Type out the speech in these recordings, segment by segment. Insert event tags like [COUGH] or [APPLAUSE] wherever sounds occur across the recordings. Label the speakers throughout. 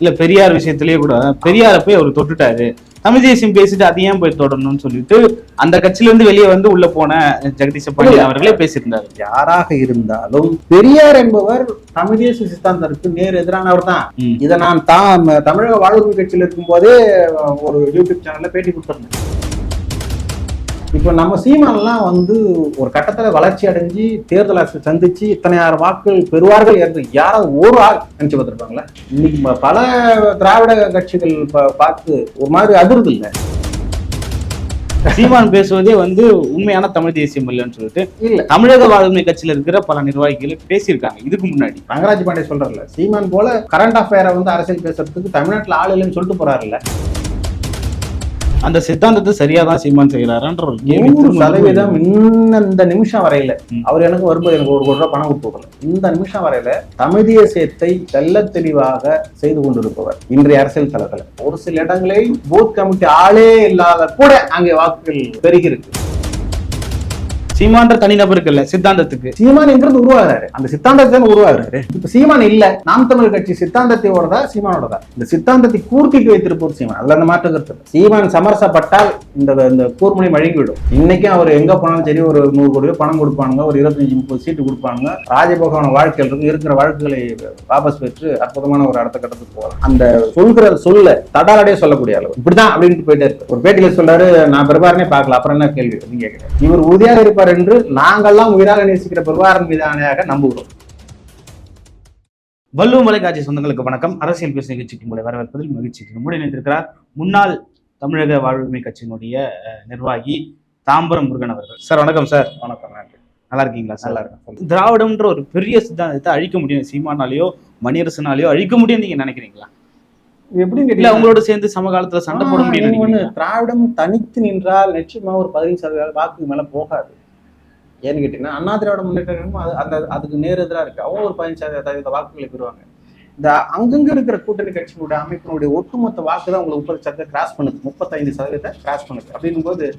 Speaker 1: இல்ல பெரியார் விஷயத்திலேயே கூட பெரியார போய் அவர் தொட்டுட்டாரு. தமிழ் தேசியம் பேசிட்டு அதை ஏன் போய் தொடரணும்னு சொல்லிட்டு அந்த கட்சியில இருந்து வெளியே வந்து உள்ள போன ஜெகதீஷ் பாண்டியன் அவர்களே பேசியிருந்தாரு.
Speaker 2: யாராக இருந்தாலும் பெரியார் என்பவர் தமிழ் தேசிய சித்தாந்தத்திற்கு நேர் எதிரானவர் தான். இதை நான் தான் தமிழக வாழ்வுரிமை கட்சியில் இருக்கும்போதே ஒரு யூடியூப் சேனல்ல பேட்டி கொடுத்துருந்தேன். இப்போ நம்ம சீமானெல்லாம் வந்து ஒரு கட்டத்துல வளர்ச்சி அடைஞ்சு தேர்தலை சந்திச்சு இத்தனை ஆயிரம் வாக்குகள் பெறுவார்கள் என்று யாராவது ஒரு ஆள் நினைச்சு பார்த்துருப்பாங்களா? இன்னைக்கு பல திராவிட கட்சிகள் பார்த்து ஒரு மாதிரி அதிர்து இல்லை.
Speaker 1: சீமான் பேசுவதே வந்து உண்மையான தமிழ் தேசியம் இல்லைன்னு சொல்லிட்டு
Speaker 2: இல்ல.
Speaker 1: தமிழக வாழ்வுரிமை கட்சியில இருக்கிற பல நிர்வாகிகள் பேசியிருக்காங்க. இதுக்கு முன்னாடி.
Speaker 2: ரங்கராஜ் பாண்டே சொல்றாருல்ல சீமான் போல கரண்ட் அஃபேரை வந்து அரசியல் பேசுறதுக்கு தமிழ்நாட்டுல ஆள் இல்லைன்னு சொல்லிட்டு போறாருல்ல.
Speaker 1: அந்த சித்தாந்தத்தை சரியா தான் சீமான் செய்யறாருன்ற ஒரு
Speaker 2: நூறு சதவீதம் இந்த நிமிஷம் வரையில. அவர் எனக்கு வரும்போது எனக்கு ஒரு கோடி ரூபாய் பணம் விடல இந்த நிமிஷம் வரையில தமிழ் தேசியத்தை தெள்ள தெளிவாக செய்து கொண்டிருப்பவர் இன்றைய அரசியல் தளத்துல. ஒரு சில இடங்களில் பூத் கமிட்டி ஆளே இல்லாத கூட அங்கே வாக்குகள் பெருகிருக்கு
Speaker 1: சீமான்ற தனிநபருக்கு இல்ல சித்தாந்தத்துக்கு.
Speaker 2: சீமான் எங்கிறது உருவாகிறாரு? அந்த சித்தாந்தத்தை உருவாகிறாரு. இப்ப சீமான் இல்ல நாம் தமிழ் கட்சி சித்தாந்தத்தையோடதா சீமானோடதா? இந்த சித்தாந்தத்தை கூர்த்திட்டு வைத்திருப்போர் சீமான். அதுல அந்த மாற்று கருத்து சீமான் சமரசப்பட்டால் இந்த இந்த கூர்மணி வழங்கிவிடும் இன்னைக்கும் அவர் எங்க போனாலும் சரி ஒரு நூறு கோடி பணம் கொடுப்பாங்க ஒரு இருபத்தஞ்சு முப்பது சீட்டு கொடுப்பாங்க ராஜபோகமான வாழ்க்கையில் இருக்கு இருக்கிற வாழ்க்கைகளை வாபஸ் பெற்று அற்புதமான ஒரு அடுத்த கட்டத்துக்கு போகலாம். அந்த சொல்கிற சொல்ல தடாலடே சொல்லக்கூடிய அளவு. இப்படிதான் அப்படின்ட்டு போயிட்டே இருக்கு. ஒரு பேட்டியில சொல்றாரு நான் பெருமாறனே பார்க்கல. அப்புறம் என்ன கேள்வி? அப்படின்னு கேட்கிறேன் இவர் உறுதியாக இருப்பார் என்று நாங்கள்லாம் உயிராக நேசிக்கிற பெருவாரன் மீதானையாக நம்புகிறோம்.
Speaker 1: வள்ளுவ மலைக்காட்சி சொந்தங்களுக்கு வணக்கம். அரசியல் பேசு நிகழ்ச்சிக்கு உங்களை வரவேற்பதில் மகிழ்ச்சி. நம்முடைய இணைந்திருக்கிறார் முன்னாள் தமிழக வாழ்வுரிமை கட்சியினுடைய நிர்வாகி தாம்பரம் முருகன் அவர்கள். சார் வணக்கம் சார்.
Speaker 2: வணக்கம்
Speaker 1: நல்லா இருக்கீங்களா சார்?
Speaker 2: நல்லா இருக்கும்.
Speaker 1: திராவிடம்ன்ற ஒரு பெரிய சித்தாந்தத்தை அழிக்க முடியும். சீமானாலேயோ மணியரசனாலேயோ அழிக்க முடியும் நீங்க நினைக்கிறீங்களா?
Speaker 2: எப்படின்னு
Speaker 1: இல்ல
Speaker 2: கேட்டீங்கன்னா,
Speaker 1: அவங்களோட சேர்ந்து சமகாலத்துல சண்டை போட முடியும்?
Speaker 2: திராவிடம் தனித்து நின்றால் நிச்சயமா ஒரு பதினைஞ்சு சதவீத வாக்குக்கு மேல போகாது. ஏன்னு கேட்டீங்கன்னா அண்ணா திராவிட முன்னேற்ற கழகம் அது அந்த அதுக்கு நேர் எதிரா இருக்கு. அவங்க ஒரு பதினஞ்சு சதவீத வாக்குகளை பெறுவாங்க. இந்த அங்கங்க இருக்கிற கூட்டணி கட்சிகளுடைய அமைப்பினுடைய ஒட்டுமொத்த வாக்கு தான் உங்களுக்கு முப்பது சதவீதம் கிராஸ் பண்ணுது. முப்பத்தைந்து சதவீதத்தை கிராஸ் பண்ணுது. அப்படின்னும் போது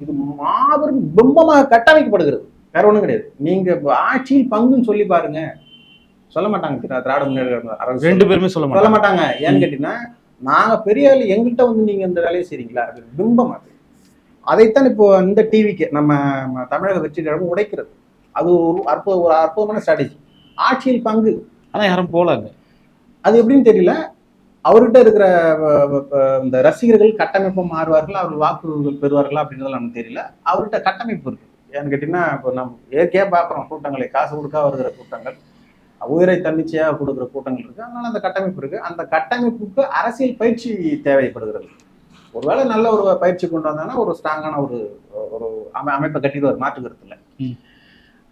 Speaker 2: இது மாபெரும் பிம்பமாக கட்டமைக்கப்படுகிறது. வேற ஒண்ணும் கிடையாது. நீங்க ஆட்சியில் பங்குன்னு சொல்லி பாருங்க. சொல்ல மாட்டாங்க திரா- திராவிட முன்னேற்ற
Speaker 1: ரெண்டு பேருமே சொல்ல
Speaker 2: சொல்ல
Speaker 1: மாட்டாங்க.
Speaker 2: ஏன்னு கேட்டீங்கன்னா நாங்க பெரிய ஆளு எங்கிட்ட வந்து நீங்க இந்த வேலையை செய்றீங்களா? அது பிம்பம் அது. அதைத்தான் இப்போ இந்த டிவிக்கு நம்ம தமிழக வெற்றி கழகம் உடைக்கிறது. அது ஒரு அற்புத ஒரு அற்புதமான ஸ்ட்ராட்டஜி ஆட்சியில் பங்கு.
Speaker 1: ஆனா யாரும் போலாங்க.
Speaker 2: அது எப்படின்னு தெரியல. அவர்கிட்ட இருக்கிற இந்த ரசிகர்கள் கட்டமைப்பு மாறுவார்கள்? அவர்கள் வாக்குகள் பெறுவார்களா? அப்படின்றது நமக்கு தெரியல. அவர்கிட்ட கட்டமைப்பு இருக்கு. ஏன்னு கேட்டீங்கன்னா இப்போ நம்ம இயற்கையா பார்க்குறோம் கூட்டங்களை. காசு கொடுக்க வருகிற கூட்டங்கள். உயிரை தன்னிச்சையாக கொடுக்குற கூட்டங்கள் இருக்கு. அதனால அந்த கட்டமைப்பு இருக்கு. அந்த கட்டமைப்புக்கு அரசியல் பயிற்சி தேவைப்படுகிறது. ஒருவேளை நல்ல ஒரு பயிற்சி கொண்டு வந்தாங்கன்னா ஒரு ஸ்ட்ராங்கான ஒரு ஒரு அமை அமைப்பை கட்டிடுவார் மாற்றுக்கிறது இல்லை.
Speaker 1: ம்.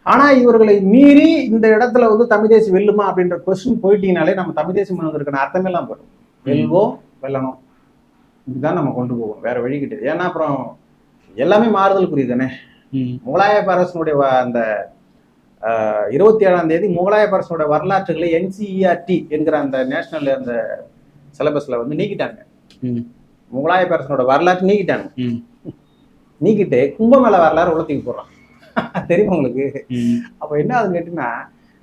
Speaker 2: ஆனா இவர்களை மீறி இந்த இடத்துல வந்து தமிழ் தேசி வெல்லுமா அப்படின்ற கொஸ்டின் போயிட்டீங்கனாலே நம்ம தமிழ் தேசி மனதிற்கான அர்த்தமே எல்லாம் போயிடும். வெல்வோம் வெல்லணும். இதுதான் நம்ம கொண்டு போவோம் வேற வழி கிடையாது. ஏன்னா அப்புறம் எல்லாமே மாறுதல் புரியுதானே. முகலாய அரசனுடைய வ- அந்த ஆஹ், இருபத்தி ஏழாம் தேதி முகலாய அரசனுடைய வரலாற்றுகளை என்சிஇஆர்டி என்கிற அந்த நேஷனல் அந்த சிலபஸ்ல வந்து நீக்கிட்டாங்க. முகலாய அரசனோட வரலாற்று நீக்கிட்டாங்க. நீக்கிட்டு கும்பமேள வரலாறு உலகத்துக்கு போடுறான். தெரியுமா உங்களுக்கு. அப்ப என்ன ஆகுதுன்னு கேட்டீங்கன்னா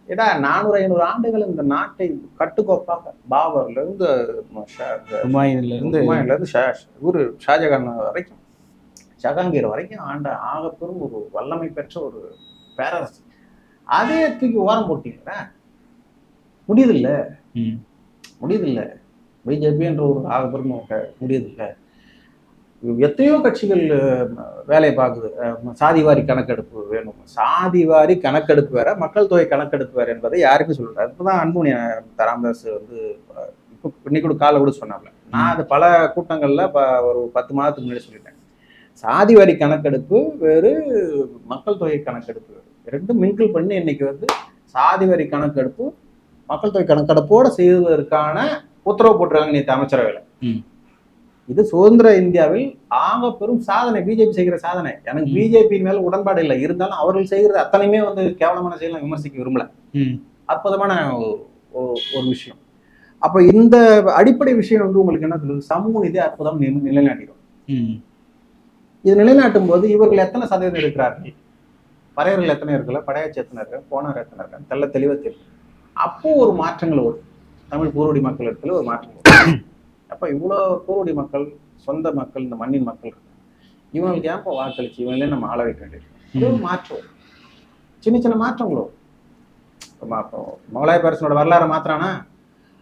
Speaker 2: ஏடா நானூறு ஐநூறு ஆண்டுகள் இந்த நாட்டை கட்டுக்கோப்பாக பாபர்ல இருந்து
Speaker 1: ஹுமாயூன்ல இருந்து
Speaker 2: ஹுமாயூன்ல இருந்து ஷா இவரு ஷாஜகான் வரைக்கும். ஜஹாங்கீர் வரைக்கும் ஆண்ட ஆகப்பெரும் ஒரு வல்லமை பெற்ற ஒரு பேரரசு. அதே தூக்கி ஓரம் போட்டீங்களா? முடியுதில்ல. முடியுதில்ல பிஜேபி என்ற ஒரு ஆகப்பெரும் க- எத்தையோ எத்தனையோ கட்சிகள் வேலையை பார்க்குது. சாதிவாரி கணக்கெடுப்பு வேணும். சாதிவாரி கணக்கெடுப்பு வேற மக்கள் தொகை கணக்கெடுப்பு வேற என்பதை யாருமே சொல்லல. இப்பதான் அன்புமணி தராமதாஸ் ராமதாஸ் வந்து இப்போ இன்னைக்கு கூட காலை கூட சொன்னாப்ல. நான் அது பல கூட்டங்கள்ல ப- ஒரு பத்து மாதத்துக்கு முன்னாடி சொல்லிட்டேன். சாதிவாரி கணக்கெடுப்பு வேறு மக்கள் தொகை கணக்கெடுப்பு வேறு. ரெண்டும் மிங்கிள் பண்ணி இன்னைக்கு வந்து சாதிவாரி கணக்கெடுப்பு மக்கள் தொகை கணக்கெடுப்போடு செய்வதற்கான உத்தரவு போட்டிருக்காங்க நேற்று அமைச்சரவையில். இது சுதந்திர இந்தியாவில் ஆக பெரும் சாதனை பிஜேபி செய்கிற சாதனை. எனக்கு. பிஜேபி மேல உடன்பாடு இல்லை. இருந்தாலும் அவர்கள் செய்கிறது அத்தனையுமே வந்து கேவலமான செயல் விமர்சிக்க விரும்பல. அற்புதமான ஒரு- விஷயம். அப்ப இந்த அடிப்படை விஷயம் வந்து உங்களுக்கு என்ன சொல்லுது சமூக நீதி அற்புதம் நிலை- நிலைநாட்டிடும். இது நிலைநாட்டும் போது இவர்கள் எத்தனை சதவீதம் எடுக்கிறார்கள் பறையர்கள் எத்தனை இருக்குல்ல படையாச்சி எத்தனை இருக்கு போனார் எத்தனை இருக்காங்க தெல்ல தெரியும் அப்போ ஒரு மாற்றங்கள் வரும் தமிழ் பூர்வடி மக்கள் இடத்துல ஒரு மாற்றம். அப்ப இவ்வளோ பூர்வடி மக்கள் சொந்த மக்கள் இந்த மண்ணின் மக்கள் இவங்களுக்கு ஏன் இப்போ வாக்களிச்சு? இவங்களே நம்ம ஆள வைக்க வேண்டியது? இது மாற்றம். சின்ன சின்ன மாற்றங்களும் இப்போ முகலாய பேரசனோட வரலாறை மாத்துறானா?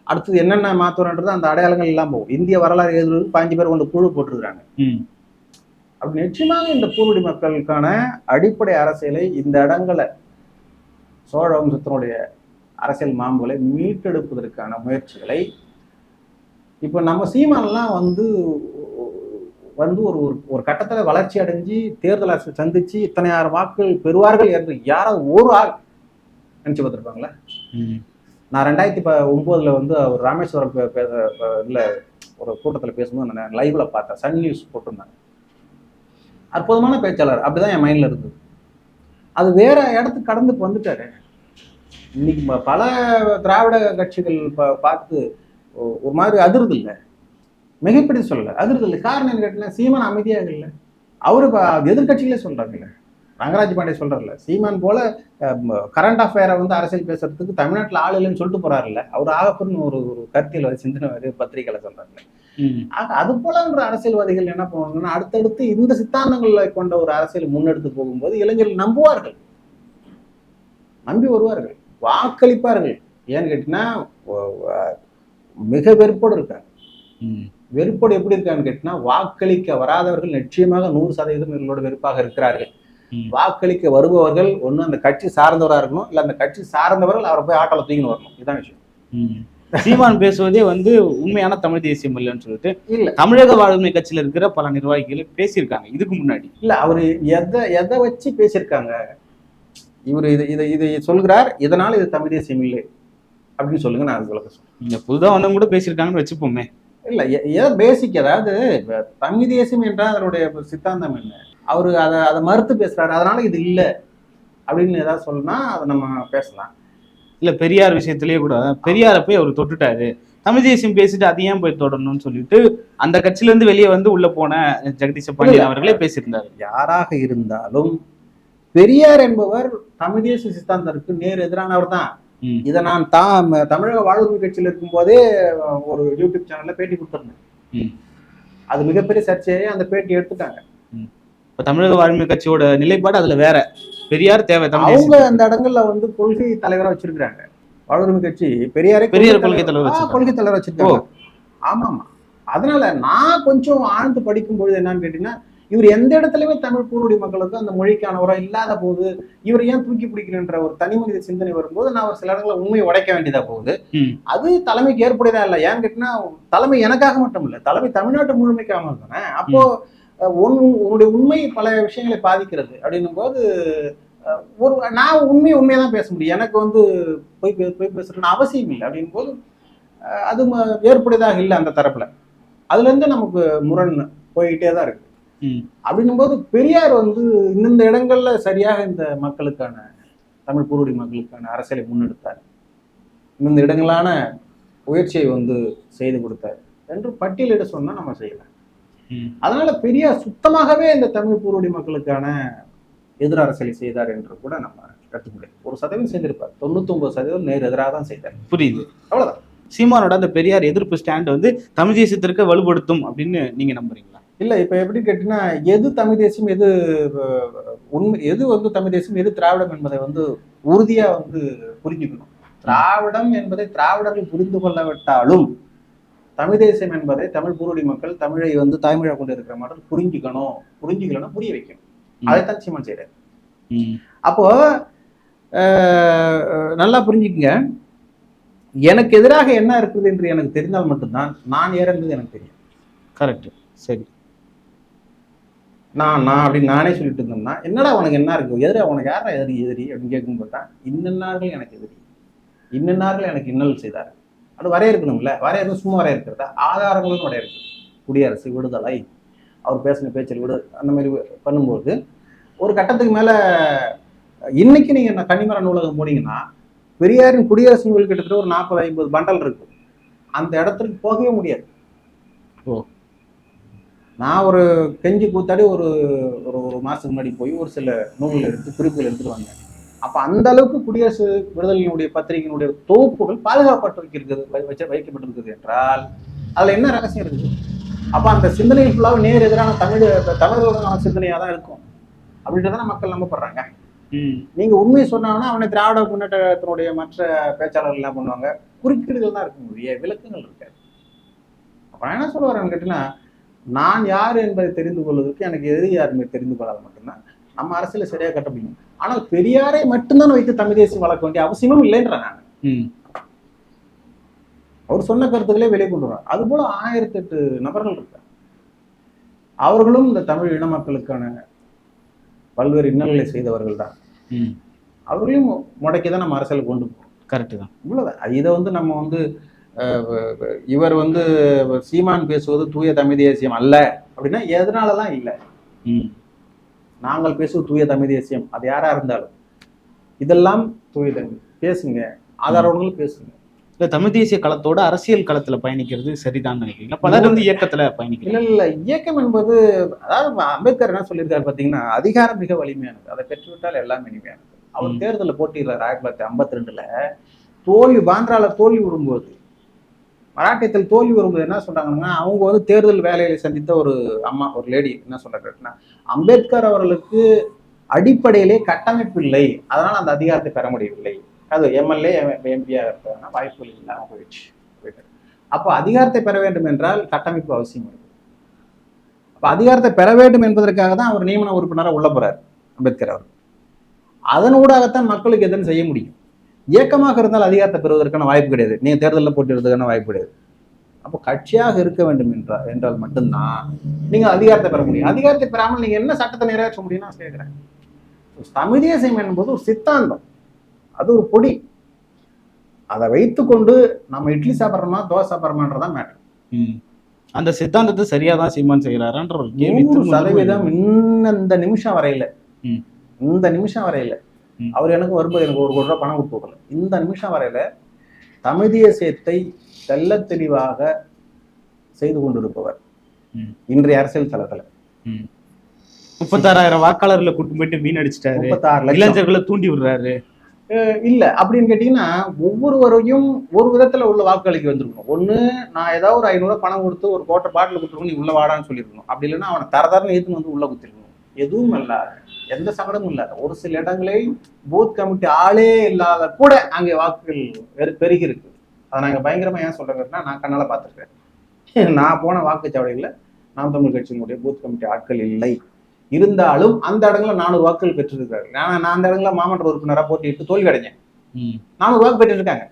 Speaker 2: அடுத்தது என்னென்ன மாத்துறன்றது அந்த அடையாளங்கள் எல்லாம் போகும். இந்திய வரலாறு எழுதுறது பாஞ்சு பேர் கொண்டு குழு போட்டிருக்காங்க
Speaker 1: ம்.
Speaker 2: அப்படி நிச்சயமாக இந்த பூர்வடி மக்களுக்கான அடிப்படை அரசியலை இந்த இடங்களை சோழ வம்சத்தினுடைய அரசியல் மாம்புகளை மீட்டெடுப்பதற்கான முயற்சிகளை இப்போ நம்ம சீமானெல்லாம் வந்து வந்து ஒரு ஒரு- கட்டத்தில் வளர்ச்சி அடைஞ்சு தேர்தல் அரசு சந்திச்சு இத்தனை ஆயிரம் வாக்குகள் பெறுவார்கள் என்று யாராவது ஒரு ஆள் நினைச்சு பார்த்துருப்பாங்களா? நான் ரெண்டாயிரத்தி ப ஒம்போதுல வந்து அவர் ராமேஸ்வரம் இதுல ஒரு கூட்டத்தில் பேசும்போது நான் லைவ்ல பார்த்தேன். சன் நியூஸ் போட்டிருந்தாங்க அற்புதமான பேச்சாளர். அப்படிதான் என் மைண்ட்ல இருந்தது. அது வேற இடத்துக்கு கடந்து இப்ப வந்துட்டாரு. இன்னைக்கு பல திராவிட கட்சிகள் பார்த்து ஒரு மாதிரி அதிருது இல்லை. மிகைப்படுத்தி சொல்லல. அதிருது இல்லை. காரணம் என்ன கேட்டீங்கன்னா சீமான் அமைதியாக இல்லை. அவரு இப்ப எதிர்க்கட்சிகளே சொல்றாங்கல்ல. ரங்கராஜ் பாண்டே சொல்றாருல்ல சீமான் போல கரண்ட் அஃபேரை வந்து அரசியல் பேசுறதுக்கு தமிழ்நாட்டுல ஆள் இல்லைன்னு சொல்லிட்டு போறாருல்ல. அவர் ஆகப்பன்னு ஒரு ஒரு கருத்தியல் சிந்தனை பத்திரிகையில சொல்றாருல்ல. ஆக அது போலன்ற அரசியல்வாதிகள் என்ன பண்ணுவாங்கன்னா அடுத்தடுத்து இந்த சித்தாந்தங்களை கொண்ட ஒரு அரசியல் முன்னெடுத்து போகும்போது இளைஞர்கள் நம்புவார்கள். நம்பி வருவார்கள். வாக்களிப்பார்கள் ஏன்னு கேட்டீங்கன்னா மிக வெறுப்போடு இருக்காங்க. வெறுப்போடு எப்படி இருக்கான்னு கேட்டீங்கன்னா வாக்களிக்க வராதவர்கள் நிச்சயமாக நூறு சதவீதம் இவர்களோட வெறுப்பாக இருக்கிறார்கள். வாக்களிக்க வருபவர்கள் ஒண்ணு அந்த கட்சி சார்ந்தவராக இருக்கணும் இல்ல அந்த கட்சி சார்ந்தவர்கள் அவரை போய் ஆட்டோல தூக்கின்னு வரணும். இதான் விஷயம்.
Speaker 1: சீமான் பேசுவதே வந்து உண்மையான தமிழ் தேசியம் இல்லைன்னு சொல்லிட்டு
Speaker 2: இல்ல.
Speaker 1: தமிழக வாழ்வுரிமை கட்சியில இருக்கிற பல நிர்வாகிகள் பேசியிருக்காங்க இதுக்கு முன்னாடி.
Speaker 2: இல்ல அவரு எதை எதை வச்சு பேசியிருக்காங்க? இவர் இது இதை இதை சொல்கிறார் இதனால இது தமிழ் தேசியம் இல்லை அப்படின்னு சொல்லுங்க நான் அது விளக்க சொல்றேன்
Speaker 1: இந்த புதுதா வந்தவங்க கூட பேசியிருக்காங்கன்னு வச்சுப்போமே.
Speaker 2: இல்ல ஏதோ பேசிக் அதாவது தமிழ் தேசியம் என்றால் அதனுடைய சித்தாந்தம் என்ன? அவரு அதை அதை மறுத்து பேசுறாரு அதனால இது இல்ல அப்படின்னு ஏதாவது சொன்னா அதை நம்ம பேசலாம்.
Speaker 1: இல்ல பெரியார் விஷயத்திலேயே கூட பெரியாரை போய் அவர் தொட்டுட்டாரு. தமிழ் தேசியம் பேசிட்டு அதை ஏன் போய் தொடரணும்னு சொல்லிட்டு அந்த கட்சியில இருந்து வெளியே வந்து உள்ள போன ஜெகதீச பாண்டியன் அவர்களே பேசியிருந்தாரு.
Speaker 2: யாராக இருந்தாலும் பெரியார் என்பவர் தமிழ் தேசிய சித்தாந்தருக்கு நேர் எதிரானவர் தான். இதை நான் தான் தமிழக வாழ்வுரிமை கட்சியில் இருக்கும்போதே ஒரு யூடியூப் சேனல்ல பேட்டி கொடுத்துருந்தேன். அது மிகப்பெரிய சர்ச்சையை அந்த பேட்டி எடுத்துட்டாங்க.
Speaker 1: இப்ப தமிழக வாழ்வுரிமை கட்சியோட நிலைப்பாடு அதுல வேற. பெரியார் தேவை
Speaker 2: அவங்க அந்த இடங்கள்ல வந்து கொள்கை தலைவரா வச்சிருக்காங்க வாழ்வுரிமை கட்சி பெரியாரே
Speaker 1: பெரியார் கொள்கை தலைவர்.
Speaker 2: கொள்கை தலைவர் வச்சிருக்காங்க. ஆமா ஆமா அதனால நான் கொஞ்சம் ஆழ்ந்து படிக்கும் பொழுது என்னன்னு கேட்டீங்கன்னா இவர் எந்த இடத்துலயுமே தமிழ் பூர்வடி மக்களுக்கு அந்த மொழிக்கான உரம் இல்லாத போது இவர் ஏன் தூக்கி பிடிக்கிறன்ற ஒரு தனி மனித சிந்தனை வரும்போது நான் ஒரு சில இடங்களில் உண்மையை உடைக்க வேண்டியதா போகுது. அது தலைமைக்கு ஏற்புடையதா இல்லை. ஏன்னு கேட்டீங்கன்னா தலைமை எனக்காக மட்டும் இல்லை தலைமை தமிழ்நாட்டு முழுமைக்காக தானே அப்போ உன் உன்னுடைய உண்மை பல விஷயங்களை பாதிக்கிறது அப்படின்னும் போது ஒரு நான் உண்மையை உண்மையை தான் பேச முடியும். எனக்கு வந்து போய் போய் பேசுறேன்னு அவசியம் இல்லை அப்படின்னும் போது அது ஏற்புடையதாக இல்லை அந்த தரப்புல. அதுல இருந்து நமக்கு முரண் போய்கிட்டே தான் இருக்கு. அப்படின்னும் போது பெரியார் வந்து இந்தந்த இடங்கள்ல சரியாக இந்த மக்களுக்கான தமிழ் பூர்வடி மக்களுக்கான அரசியலை முன்னெடுத்தார். இந்தந்த இடங்களான முயற்சியை வந்து செய்து கொடுத்தார் என்று பட்டியலிட சொன்னா நம்ம செய்யலாம். அதனால பெரியார் சுத்தமாகவே இந்த தமிழ் பூர்வடி மக்களுக்கான எதிர் அரசியலை செய்தார் என்று கூட நம்ம கருத்து முடியும். ஒரு சதவீதம் செய்திருப்பார். தொண்ணூத்தி சதவீதம் நேர் எதிராக தான் செய்தார்.
Speaker 1: புரியுது.
Speaker 2: அவ்வளவுதான்.
Speaker 1: சீமானோட அந்த பெரியார் எதிர்ப்பு ஸ்டாண்ட் வந்து தமிழ் தேசியத்திற்கு வலுப்படுத்தும் அப்படின்னு நீங்க நம்புறீங்களா?
Speaker 2: இல்ல இப்ப எப்படி கேட்டீங்கன்னா எது தமிழ் தேசியம் எது உண்மை எது வந்து தமிழ் தேசியம் எது திராவிடம் என்பதை வந்து உறுதியா வந்து புரிஞ்சுக்கணும். திராவிடம் என்பதை திராவிடர்கள் புரிந்து கொள்ளவிட்டாலும் தமிழ் தேசியம் என்பதை தமிழ் பூர்வடி மக்கள் தமிழை வந்து தாய்மொழியா கொண்டு இருக்கிற மக்கள் புரிஞ்சுக்கணும் புரிஞ்சுக்கலன்னா புரிய வைக்கணும். அதைத்தான் சீமான் செய்யறாரு. அப்போ நல்லா புரிஞ்சுக்கங்க. எனக்கு எதிராக என்ன இருக்குது என்று எனக்கு தெரிந்தால் மட்டும்தான் நான் என்பது எனக்கு தெரியும்.
Speaker 1: கரெக்ட். சரி.
Speaker 2: நான் நான் அப்படின்னு நானே சொல்லிட்டு இருந்தோம்னா என்னடா உனக்கு என்ன இருக்கு? எதிரி உனக்கு யாரா எதிரி எதிரி அப்படின்னு கேட்கும்போது தான் இன்னன்னார்கள் எனக்கு எதிரி. இன்னன்னார்கள் எனக்கு இன்னல் செய்தார் அது வரையறுக்கணும்ல. வரையறுக்கணும் சும்மா வரையறுக்கிறதா? ஆதாரங்களும் வரையறுக்கு குடியரசு விடுதலை. அவர் பேசின பேச்சில் விடு அந்த மாதிரி பண்ணும்போது ஒரு கட்டத்துக்கு மேலே இன்னைக்கு நீங்கள் என்ன கன்னிமர நூலகம் போனீங்கன்னா பெரியாரின் குடியரசு நூல் கிட்டத்தட்ட ஒரு நாற்பது ஐம்பது பண்டல் இருக்கு அந்த இடத்துக்கு போகவே முடியாது.
Speaker 1: ஓ.
Speaker 2: நான் ஒரு கெஞ்சி கூத்தாடி ஒரு ஒரு ஒரு மாசத்துக்கு முன்னாடி போய் ஒரு சில நூல்கள் எடுத்து குறிப்புகள் எடுத்துட்டு வந்தேன். அப்ப அந்த அளவுக்கு குடியரசு விடுதலையினுடைய பத்திரிகையினுடைய தொகுப்புகள் பாதுகாப்பட்டு வைக்கிறது வச்ச வைக்கப்பட்டிருக்குது என்றால் அதுல என்ன ரகசியம் இருக்குது? அப்ப அந்த சிந்தனை ஃபுல்லாக நேர் எதிரான தமிழ் தமிழர்களுக்கான சிந்தனையா தான் இருக்கும். அப்படின்றத மக்கள் நம்பப்படுறாங்க. நீங்க உண்மையை சொன்னாங்கன்னா அவனை திராவிட முன்னேற்றத்தினுடைய மற்ற பேச்சாளர்கள் என்ன பண்ணுவாங்க? குறுக்கீடுகள் தான் இருக்க முடியும் விளக்கங்கள் இருக்காது. அப்ப நான் என்ன சொல்ல வரேன்னு கேட்டீங்கன்னா நான் யார் என்பதை தெரிந்து கொள்வதற்கு எனக்கு எதிரி யாருமே தெரிந்து கொள்ளாத மட்டும்தான் நம்ம அரசியல சரியா கட்ட முடியும். ஆனால் பெரியாரை மட்டும்தான் வைத்து தமிழ் தேசியம் வளர்க்க வேண்டிய அவசியமும் இல்லைன்ற நான். அவர் சொன்ன கருத்துக்களே வெளியே கொண்டு வரார் அது போல ஆயிரத்தி எட்டு நபர்கள் இருக்காங்க. அவர்களும் இந்த தமிழ் இன மக்களுக்கான பல்வேறு இன்னல்களை செய்தவர்கள் தான். அவர்களையும் முடக்கி தான் நம்ம அரசியலுக்கு கொண்டு போகிறோம்
Speaker 1: கரெக்டு தான்.
Speaker 2: இவ்வளவுதான் இதை வந்து நம்ம வந்து இவர் வந்து சீமான் பேசுவது தூய தமிழ் தேசியம் அல்ல அப்படின்னா எதனாலலாம் இல்லை? நாங்கள் பேசுவது தூய தமிழ் தேசியம். அது யாரா இருந்தாலும். இதெல்லாம் தூய தமிழ். பேசுங்க. ஆதாரங்களும் பேசுங்க.
Speaker 1: இல்ல தமிழ் தேசிய களத்தோட அரசியல் களத்துல பயணிக்கிறது சரிதான் நினைக்கிறீங்களா? பலர் வந்து இயக்கத்துல
Speaker 2: இல்ல
Speaker 1: பயணிக்கிறாங்க.
Speaker 2: இல்ல இயக்கம் என்பது அதாவது அம்பேத்கர் என்ன சொல்லியிருக்காரு பாத்தீங்கன்னா அதிகாரம் மிக வலிமையானது. அதை பெற்றுவிட்டால் எல்லாம் இனிமையானது. அவர். தேர்தலில் போட்டியிடுறாரு ஆயிரத்தி தொள்ளாயிரத்தி ஐம்பத்தி ரெண்டுல. தோல்வி பாந்திரால தோல்வி விடும்போது மராட்டியத்தில் தோல்வி வரும்போது என்ன சொல்றாங்கன்னா அவங்க வந்து தேர்தல் வேலைகளை சந்தித்த ஒரு அம்மா ஒரு லேடி என்ன சொல்றாங்கன்னா அம்பேத்கர் அவர்களுக்கு அடிப்படையிலே கட்டமைப்பு இல்லை. அதனால் அந்த அதிகாரத்தை பெற முடியவில்லை. அது எம்எல்ஏ எம்பியா இருப்பதுனா வாய்ப்புகள் இல்லாமல் போயிடுச்சு. அப்போ அதிகாரத்தை பெற வேண்டும் என்றால் கட்டமைப்பு அவசியம் இருக்கு அப்போ அதிகாரத்தை பெற வேண்டும் என்பதற்காக தான் அவர் நியமன உறுப்பினராக உள்ள போறார் அம்பேத்கர் அவர் அதன் ஊடாகத்தான் மக்களுக்கு எதுன்னு செய்ய முடியும்? இயக்கமாக இருந்தால் அதிகாரத்தை பெறுவதற்கான வாய்ப்பு கிடையாது. நீங்க தேர்தலில் போட்டியிடுறதுக்கான வாய்ப்பு கிடையாது. அப்போ கட்சியாக இருக்க வேண்டும் என்றால் என்றால் மட்டும்தான் நீங்க அதிகாரத்தை பெற முடியும். அதிகாரத்தை பெறாமல் நீங்க என்ன சட்டத்தை நிறைவேற்ற முடியும்னு நான் கேட்கிறேன். தமிழ் தேசியம் என்பது ஒரு சித்தாந்தம். அது ஒரு பொடி. அதை வைத்துக்கொண்டு நம்ம இட்லி சாப்பிட்றோமா தோசை சாப்பிட்றோமான்றதான் மேட்டர்
Speaker 1: ம். அந்த சித்தாந்தத்தை சரியா தான் சீமான் செய்யறாருன்ற ஒரு
Speaker 2: சதவீதம் இன்னும் இந்த நிமிஷம் வரையில. இந்த நிமிஷம் வரையில. அவர் எனக்கு வரும்போது எனக்கு ஒரு கோடி ரூபாய் பணம் கொடுத்து விடல இந்த நிமிஷம் வரையில தமிழ் தேசியத்தை தெள்ளத் தெளிவாக செய்து கொண்டிருப்பவர். இன்றைய அரசியல் தளத்துல.
Speaker 1: முப்பத்தாறாயிரம் வாக்காளர்களை கூட்டு போயிட்டு வீணடிச்சிட்டாரு
Speaker 2: முப்பத்தாறு லட்சம்.
Speaker 1: இளைஞர்களை தூண்டி விடுறாரு.
Speaker 2: இல்ல. அப்படின்னு கேட்டீங்கன்னா ஒவ்வொருவரையும் ஒரு விதத்துல உள்ள வாக்களிக்க வந்திருக்கணும். ஒண்ணு நான் ஏதாவது ஒரு ஐநூறு பணம் கொடுத்து ஒரு கோட்டை பாட்டில் கொடுத்துருக்கணும் நீ உள்ள வாடான்னு சொல்லியிருக்கணும் அப்படி இல்லைன்னா அவனை தரதரன்னு ஏத்துன்னு வந்து உள்ள குத்திருக்கணும். எதுவும் இல்லாத எந்த சங்கடமும் இல்லாத ஒரு சில இடங்களில் பூத் கமிட்டி ஆளே இல்லாத கூட அங்கே வாக்குகள் பெரு- பெருகி இருக்கு அதை நாங்க பயங்கரமா ஏன் சொல்றேன்னா நான் கண்ணால பார்த்துருக்கேன். [LAUGHS] நான் போன வாக்குச்சாவடிகளில் நாம் தமிழ் கட்சியினுடைய பூத் கமிட்டி ஆட்கள் இல்லை. இருந்தாலும் அந்த இடங்களில் நானூறு வாக்குகள் பெற்றிருக்காரு நான் நான் அந்த இடங்களில் மாமன்ற உறுப்பினராக போட்டியிட்டு தோல்வி அடைஞ்சேன். நானூறு வாக்கு பெற்றிருக்காங்க.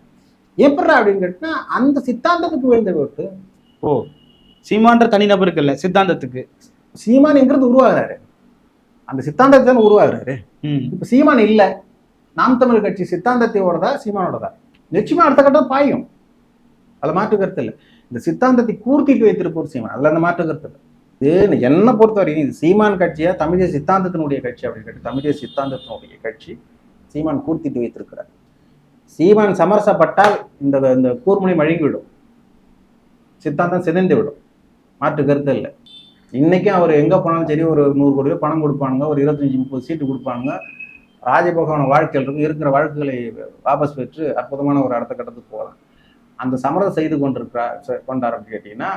Speaker 2: எப்படா அப்படின்னு கேட்டா அந்த சித்தாந்தத்துக்கு விழுந்த ஓட்டு
Speaker 1: ஓ சீமான்ற தனிநபருக்கு இல்ல சித்தாந்தத்துக்கு.
Speaker 2: சீமான் எங்கிறது உருவாகிறாரு. அந்த சித்தாந்தத்தை தானே உருவாகிறாரு. இப்ப சீமான் இல்ல. நாம் தமிழ் கட்சி சித்தாந்தத்தையோடதா சீமானோடதா? நிச்சயமா அடுத்த கட்டம் பாயும். அதுல மாற்று கருத்து இல்லை. இந்த சித்தாந்தத்தை கூர்த்திட்டு வைத்திருப்போர் சீமான். அதுல அந்த மாற்று கருத்து இல்லை. இது என்னை பொறுத்த வரைக்கும் இது சீமான் கட்சியா தமிழ் சித்தாந்தத்தினுடைய கட்சி அப்படின்னு கேட்டு தமிழ் சித்தாந்தத்தினுடைய கட்சி சீமான் கூர்த்திட்டு வைத்திருக்கிறார். சீமான் சமரசப்பட்டால் இந்த இந்த கூர்முனை மழுங்கிவிடும். சித்தாந்தம் சிதைந்து விடும் மாற்று கருத்து இல்லை. இன்னைக்கும் அவர் எங்க போனாலும் சரி ஒரு நூறு கோடி ரூபாய் பணம் கொடுப்பானுங்க ஒரு இருபத்தஞ்சி முப்பது சீட்டு கொடுப்பானுங்க. ராஜபோகமான வாழ்க்கையில் இருக்கும் இருக்கிற வழக்குகளை வாபஸ் பெற்று அற்புதமான ஒரு அடுத்த கட்டத்துக்கு போகலாம். அந்த சமரசம் செய்து கொண்டிருக்கிறார் கொண்டார் அப்படின்னு கேட்டீங்கன்னா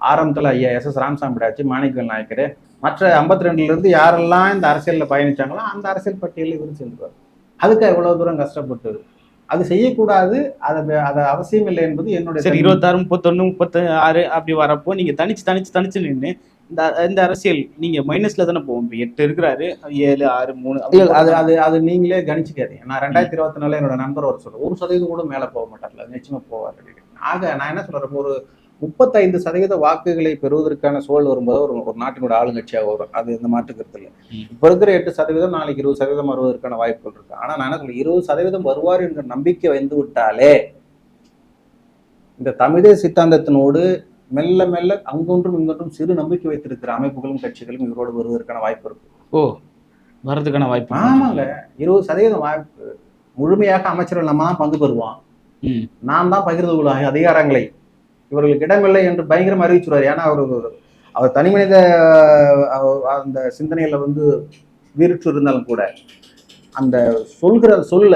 Speaker 2: ஆரம்பத்தில் ஐயா எஸ் எஸ் ராமசாமிடாச்சு மாணிக்கவேல் நாயக்கர். மற்ற 52 ரெண்டுல இருந்து யாரெல்லாம் இந்த அரசியலில் பயணிச்சாங்களோ அந்த அரசியல் பட்டியலில் இவர் சேர்ந்துருவார் அதுக்கு எவ்வளவு தூரம் கஷ்டப்பட்டு அது செய்யக்கூடாது அது அது அவசியம் இல்லை என்பது என்னுடைய
Speaker 1: சரி இருபத்தாறு முப்பத்தொன்னு முப்பத்தி ஆறு அப்படி வரப்போ நீங்க தனிச்சு தனிச்சு தனிச்சு நின்று இந்த இந்த அரசியல் நீங்க மைனஸ்ல தானே இப்ப எட்டு இருக்கிறாரு ஏழு ஆறு மூணு
Speaker 2: அது அது அது நீங்களே கணிச்சுக்காதீங்க. நான் ரெண்டாயிரத்தி இருபத்தி நாலுல என்னோட நண்பர் ஒரு சொல்றேன் ஒரு சதவீதம் கூட மேல போக மாட்டார்ல. நிச்சயமா போவார். ஆக நான் என்ன சொல்றேன் ஒரு முப்பத்தைந்து சதவீத வாக்குகளை பெறுவதற்கான சூழல் வரும்போது ஒரு ஒரு நாட்டினோட ஆளுங்கட்சியாக வரும். அது இந்த மாற்றுக்கிறது இல்லை. இப்ப இருக்கிற எட்டு சதவீதம் நாளைக்கு இருபது சதவீதம் வருவதற்கான வாய்ப்புகள் இருக்கு. ஆனா நான் என்ன சொல்றேன்? இருபது சதவீதம் வருவார் என்ற நம்பிக்கை வந்து விட்டாலே இந்த தமிழே சித்தாந்தத்தினோடு மெல்ல மெல்ல அங்கொன்றும் இங்கொன்றும் சிறு நம்பிக்கை வைத்திருக்கிற அமைப்புகளும் கட்சிகளும் இவரோடு வருவதற்கான வாய்ப்பு இருக்கு.
Speaker 1: ஓ வர்றதுக்கான வாய்ப்பு
Speaker 2: ஆமாங்க. இருபது சதவீதம் வாய்ப்பு முழுமையாக அமைச்சர்கள் நம்ம தான் பங்கு பெறுவோம்
Speaker 1: ம்.
Speaker 2: நாம் தான் பகிர்ந்து கொள்ளும் அதிகாரங்களை. இவர்களுக்கு இடமில்லை என்று பயங்கரம் அறிவிச்சுருவார் ஏன்னா அவர் அவர் தனி மனித அந்த சிந்தனையில வந்து வீரிற்று இருந்தாலும் கூட அந்த சொல்கிற சொல்ல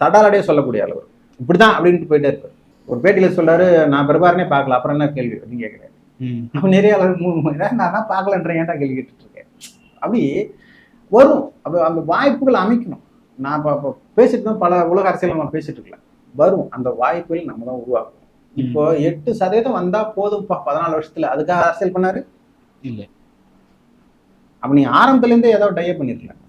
Speaker 2: தடாலடைய சொல்லக்கூடிய அளவு இப்படிதான் அப்படின்ட்டு போயிட்டே இருப்பார். ஒரு பேட்டியில சொல்றாரு நான் பெருபாரனே பார்க்கல. அப்புறம் என்ன கேள்வி? அப்படின்னு கேட்கிறேன். அப்ப நிறைய நான் தான் பார்க்கலன்றேன். ஏன்டா கேள்வி கேட்டுட்டு இருக்கேன் அப்படி வரும். அப்ப அந்த வாய்ப்புகள் அமைக்கணும். நான் இப்போ இப்போ பேசிட்டு தான் பல உலக அரசியல் நம்ம பேசிட்டு இருக்கல. வரும். அந்த வாய்ப்புகள் நம்ம தான் உருவாக்கணும். இப்போ எட்டு சதவீதம் வந்தா போதும்ப்பா பதினாலு வருஷத்துல அதுக்காக அரசியல் பண்ணாரு?
Speaker 1: இல்ல.
Speaker 2: அப்ப நீ ஆரம்பத்துல இருந்தே ஏதோ டைய பண்ணிருக்கலாம்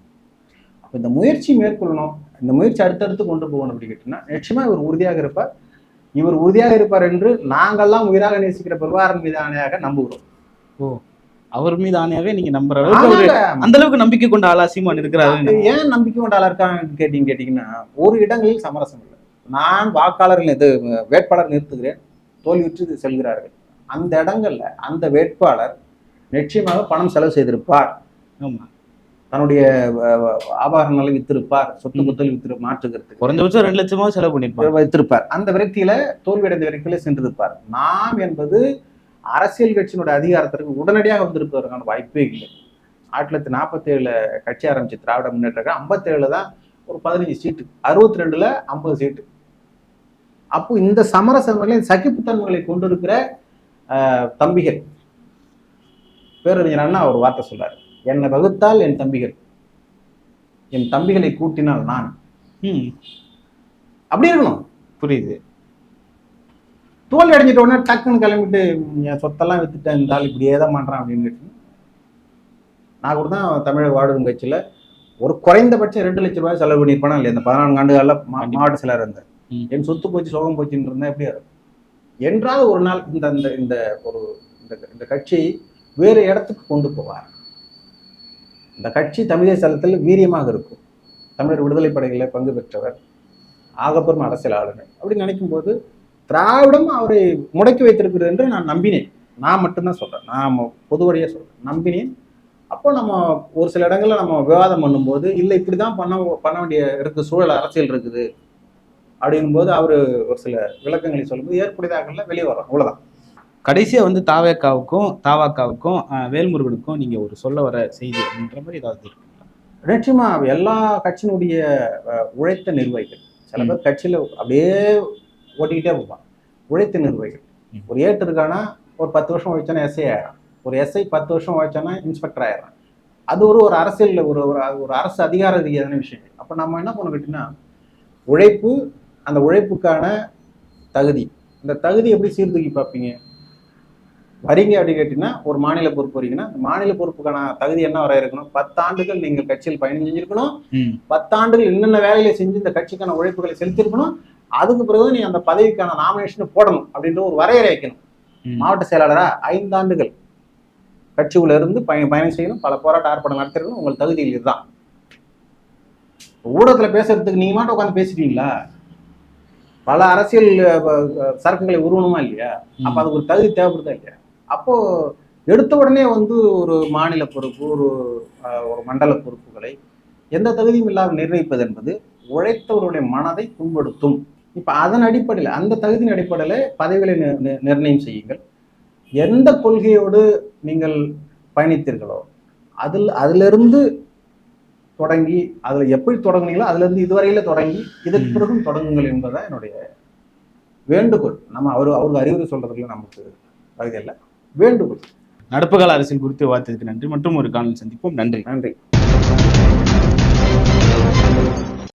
Speaker 2: அப்ப இந்த முயற்சி மேற்கொள்ளணும். இந்த முயற்சி அடுத்தடுத்து கொண்டு போகணும் அப்படி கேட்டீங்கன்னா நிச்சயமா இவர் உறுதியாக இருப்பார். இவர் உறுதியாக இருப்பார் என்று நாங்கெல்லாம் உயிராக நேசிக்கிற பெருவாரன் மீதானையாக நம்புகிறோம்.
Speaker 1: அவர் மீது ஆணையாவே நீங்க நம்புற அளவுக்கு. அந்த அளவுக்கு நம்பிக்கை கொண்ட ஆளா சீமான் இருக்கிறாரு.
Speaker 2: ஏன் நம்பிக்கை கொண்ட ஆளா இருக்காங்க கேட்டீங்க கேட்டீங்கன்னா ஒரு இடங்களில் சமரசம் இல்லை. நான் வாக்காளர்கள் இது வேட்பாளர் நிறுத்துகிறேன் தோல்வியுற்று செல்கிறார்கள். அந்த இடங்கள்ல அந்த வேட்பாளர் நிச்சயமாக பணம் செலவு செய்திருப்பார்.
Speaker 1: ஆமா.
Speaker 2: தன்னுடைய ஆபரணங்களை வித்திருப்பார். சொத்து குத்தல் வித்திரு மாற்றுகிறதுக்கு
Speaker 1: குறைஞ்சபட்சம் ரெண்டு லட்சமா செலவு பண்ணிருப்பாங்க
Speaker 2: வைத்திருப்பார். அந்த விரக்தியில தோல்வியடைந்த விரக்தியில சென்றிருப்பார். நாம் என்பது அரசியல் கட்சியினுடைய அதிகாரத்திற்கு உடனடியாக வந்திருப்பதற்கான வாய்ப்பே இல்லை. ஆயிரத்தி தொள்ளாயிரத்தி நாற்பத்தி ஏழுல கட்சி ஆரம்பிச்சு திராவிட முன்னேற்ற ஐம்பத்தி ஏழுல தான் ஒரு பதினஞ்சு சீட்டு அறுபத்தி ரெண்டுல ஐம்பது சீட்டு. அப்போ இந்த சமரசங்களை சகிப்புத்தன்மைகளை கொண்டிருக்கிற தம்பிகள் பேரறிஞர் அண்ணா ஒரு வார்த்தை சொல்றாரு. என்னை வகுத்தால் என் தம்பிகள். என் தம்பிகளை கூட்டினால் நான். அப்படி இருக்கணும்.
Speaker 1: புரியுது.
Speaker 2: தோல்வி அடைஞ்சிட்ட உடனே டக்குன்னு கிளம்பிட்டு என் சொத்தெல்லாம் வித்துட்டேன் இந்த ஆள் இப்படியே தான் பண்றான் அப்படின்னு கேட்டு நான் கூட தான் தமிழக வாழும் கட்சியில ஒரு குறைந்தபட்சம் ரெண்டு லட்சம் ரூபாய் செலவு பண்ணியிருப்பானா இல்லையா? இந்த பதினான்கு
Speaker 1: கண்டிப்பா.
Speaker 2: மாவட்ட செயலர் இருந்தேன்
Speaker 1: ம்.
Speaker 2: என் சொத்து போச்சு சோகம் போச்சுன்னு இருந்தா எப்படி இருக்கும் என்றாவது ஒரு நாள் இந்த இந்த இந்த ஒரு இந்த இந்த கட்சியை வேறு இடத்துக்கு கொண்டு போவார். இந்த கட்சி தமிழக தளத்தில் வீரியமாக இருக்கும். தமிழர் விடுதலை படைகளில் பங்கு பெற்றவர் ஆகப்பெரும் அரசியல் ஆளுநர் அப்படின்னு நினைக்கும் போது திராவிடம் அவரை முடக்கி வைத்திருக்கிறது என்று நான் நம்பினேன். நான் மட்டும்தான் சொல்கிறேன் நான் பொது வழியாக நம்பினேன். அப்போ நம்ம ஒரு சில இடங்களில் நம்ம விவாதம் பண்ணும்போது இல்லை இப்படி தான் பண்ண பண்ண வேண்டிய இருக்கு சூழல் அரசியல் இருக்குது. அப்படிங்கும்போது அவர் ஒரு சில விளக்கங்களை சொல்லும்போது ஏற்புடையதாக வெளியே வரும் அவ்வளோதான்
Speaker 1: கடைசியா வந்து தாவேக்காவுக்கும் தாவாக்காவுக்கும் வேல்முருகனுக்கும் நீங்க ஒரு சொல்ல வர செய்தி அப்படின்ற மாதிரி ஏதாவது இருக்குங்களா
Speaker 2: நிச்சயமா எல்லா கட்சியினுடைய உழைத்த நிர்வாகிகள் சில பேர் கட்சியில அப்படியே ஓட்டிக்கிட்டே போவான் உழைத்த நிர்வாகிகள். ஒரு ஏட்டு இருக்கானா ஒரு பத்து வருஷம் உழைச்சானா எஸ்ஐ ஆயிரம் ஒரு எஸ்ஐ பத்து வருஷம் உழைச்சானா இன்ஸ்பெக்டர் ஆயிரம் அது ஒரு ஒரு அரசியல் ஒரு ஒரு ஒரு அரசு அதிகார ரீதியான விஷயம் அப்ப நம்ம என்ன பண்ண கேட்டீங்கன்னா உழைப்பு அந்த உழைப்புக்கான தகுதி. இந்த தகுதி எப்படி சீர்தூக்கி பார்ப்பீங்க? வரீங்க அப்படின்னு கேட்டீங்கன்னா ஒரு மாநில பொறுப்பு வரீங்கன்னா மாநில பொறுப்புக்கான தகுதி என்ன வர இருக்கணும்? பத்தாண்டுகள் நீங்கள் கட்சியில் பயணம் செஞ்சிருக்கணும் பத்தாண்டுகள் என்னென்ன வேலைகளை செஞ்சு இந்த கட்சிக்கான உழைப்புகளை செலுத்தியிருக்கணும். அதுக்கு பிறகு நீ அந்த பதவிக்கான நாமினேஷன் போடணும் அப்படின்ற ஒரு வரையறை வைக்கணும். மாவட்ட செயலாளரா ஐந்தாண்டுகள் கட்சிக்குள்ள இருந்து பய பயணம் செய்யணும். பல போராட்ட ஆர்ப்பாட்டம் நடத்திருக்கணும். உங்கள் தகுதியில் இதுதான். ஊடகத்துல பேசுறதுக்கு நீங்க மாட்டம் உட்காந்து பேசுறீங்களா பல அரசியல் சரக்குகளை உருவணுமா இல்லையா? அப்ப அதுக்கு ஒரு தகுதி தேவைப்படுதா இல்லையா? அப்போ எடுத்த உடனே வந்து ஒரு மாநில பொறுப்பு ஒரு ஒரு மண்டல பொறுப்புகளை எந்த தகுதியும் இல்லாமல் நிர்ணயிப்பது என்பது உழைத்தவருடைய மனதை புண்படுத்தும். இப்ப அதன் அடிப்படையில் அந்த தகுதியின் அடிப்படையில் பதவிகளை நிர்ணயம் செய்யுங்கள். எந்த கொள்கையோடு நீங்கள் பயணித்தீர்களோ அதில் அதிலிருந்து தொடங்கி அதில் எப்படி தொடங்குனீங்களோ அதிலிருந்து இதுவரையில தொடங்கி இதற்கு. பிறகும் தொடங்குங்கள் என்பதுதான் என்னுடைய வேண்டுகோள். நம்ம அவர் அவருக்கு அறிவுரை சொல்றதுல நமக்கு தகுதி இல்லை. வேண்டுகோள்.
Speaker 1: நடப்பு கால அரசியல் குறித்து வார்த்தைக்கு நன்றி. மற்றும் ஒரு காணொலி சந்திப்போம். நன்றி.
Speaker 2: நன்றி.